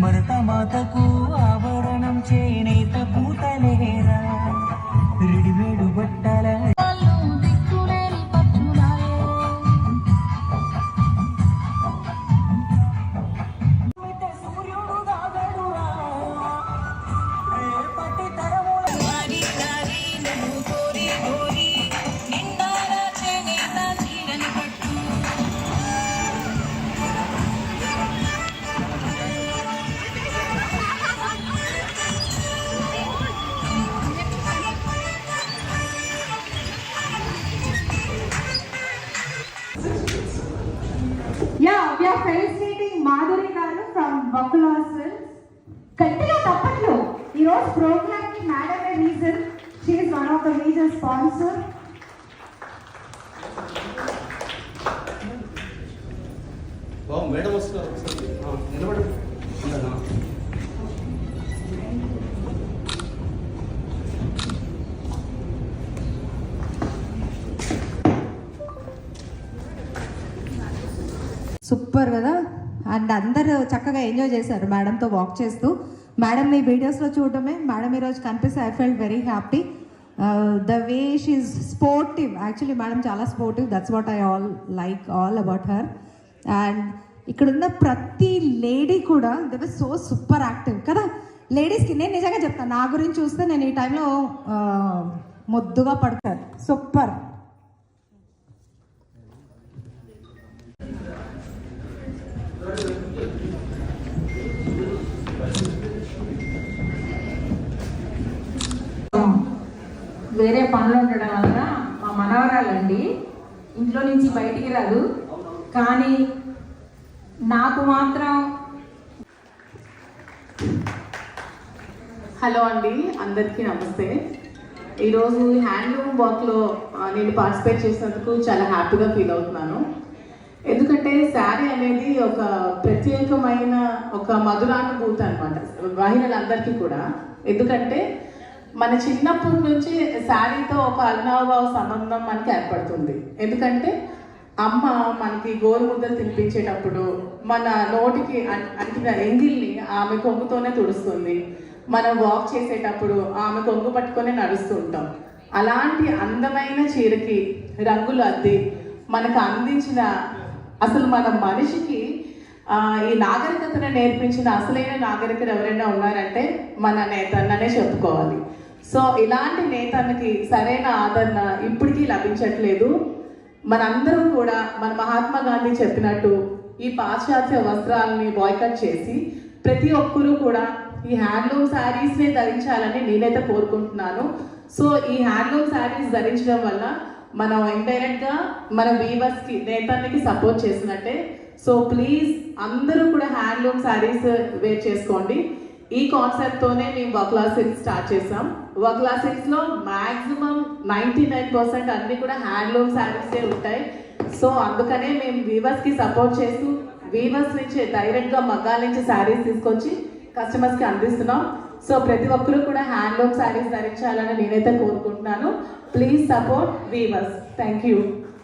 मरता माता को yeah we are felicitating Madhuri garu from బకులాసల్ గట్టిగా తప్పట్లు ఈ రోజు ప్రోగ్రామ్కి madam a reason she is one of the major sponsor madam వస్తున్నారు. ఒకసారి ఆ, నిలబడి. సూపర్ కదా? అండ్ అందరూ చక్కగా ఎంజాయ్ చేశారు మేడంతో వాక్ చేస్తూ. మేడం మీ వీడియోస్లో చూడటమే మేడం ఈరోజు కనిపిస్తే I felt very happy. The way she's sportive. Actually madam చాలా sportive. That's what I all like all about her. And ఇక్కడున్న ప్రతి లేడీ కూడా they was so super active కదా? లేడీస్కి నేను నిజంగా చెప్తాను. నా గురించి చూస్తే నేను ఈ టైంలో ముద్దుగా పడతాను. సూపర్. వేరే పనులు ఉండడం వల్ల మా మనవరాలండి ఇంట్లో నుంచి బయటికి రాదు. కానీ నాకు మాత్రం హలో అండి అందరికీ నమస్తే. ఈరోజు హ్యాండ్లూమ్ వర్క్లో నేను పార్టిసిపేట్ చేసినందుకు చాలా హ్యాపీగా ఫీల్ అవుతున్నాను. ఎందుకంటే శారీ అనేది ఒక ప్రత్యేకమైన ఒక మధురానుభూతి అనమాట వాహినలందరికీ కూడా. ఎందుకంటే మన చిన్నప్పటి నుంచి శారీతో ఒక అవినాభావ సంబంధం మనకి ఏర్పడుతుంది. ఎందుకంటే అమ్మ మనకి గోరుముద్దలు తినిపించేటప్పుడు మన నోటికి అంటిన ఎంగిల్ని ఆమె కొంగుతోనే తుడుస్తుంది. మనం వాక్ చేసేటప్పుడు ఆమె కొంగు పట్టుకొని నడుస్తూ ఉంటాం. అలాంటి అందమైన చీరకి రంగులు అద్ది మనకు అందించిన అసలు మన మనిషికి ఈ నాగరికతను నేర్పించిన అసలైన నాగరికులు ఎవరైనా ఉన్నారంటే మన నేతన్ననే చెప్పుకోవాలి. సో ఇలాంటి నేతన్నకి సరైన ఆదరణ ఇప్పటికీ లభించట్లేదు. మనందరం కూడా మన మహాత్మా గాంధీ చెప్పినట్టు ఈ పాశ్చాత్య వస్త్రాలని బాయ్కట్ చేసి ప్రతి ఒక్కరూ కూడా ఈ హ్యాండ్లూమ్ శారీస్నే ధరించాలని నేనైతే కోరుకుంటున్నాను. సో ఈ హ్యాండ్లూమ్ శారీస్ ధరించడం వల్ల మనం ఇండైరెక్ట్గా మన వీవర్స్కి సపోర్ట్ చేసినట్టే సో ప్లీజ్ అందరూ కూడా హ్యాండ్లూమ్ శారీస్ వేర్ చేసుకోండి. ఈ కాన్సెప్ట్ తోనే మేము వక్లా సిల్క్ స్టార్ట్ చేసాం. Vakla silks maximum maximum nine percent అన్నీ కూడా హ్యాండ్లూమ్ శారీసే ఉంటాయి. సో అందుకనే మేము వీవర్స్కి సపోర్ట్ చేస్తూ వీవర్స్ నుంచి డైరెక్ట్గా మగ్గాల నుంచి శారీస్ తీసుకొచ్చి కస్టమర్స్కి అందిస్తున్నాం. సో ప్రతి ఒక్కరూ కూడా హ్యాండ్లూమ్ శారీస్ ధరించాలని నేనైతే కోరుకుంటున్నాను. Please support weavers thank you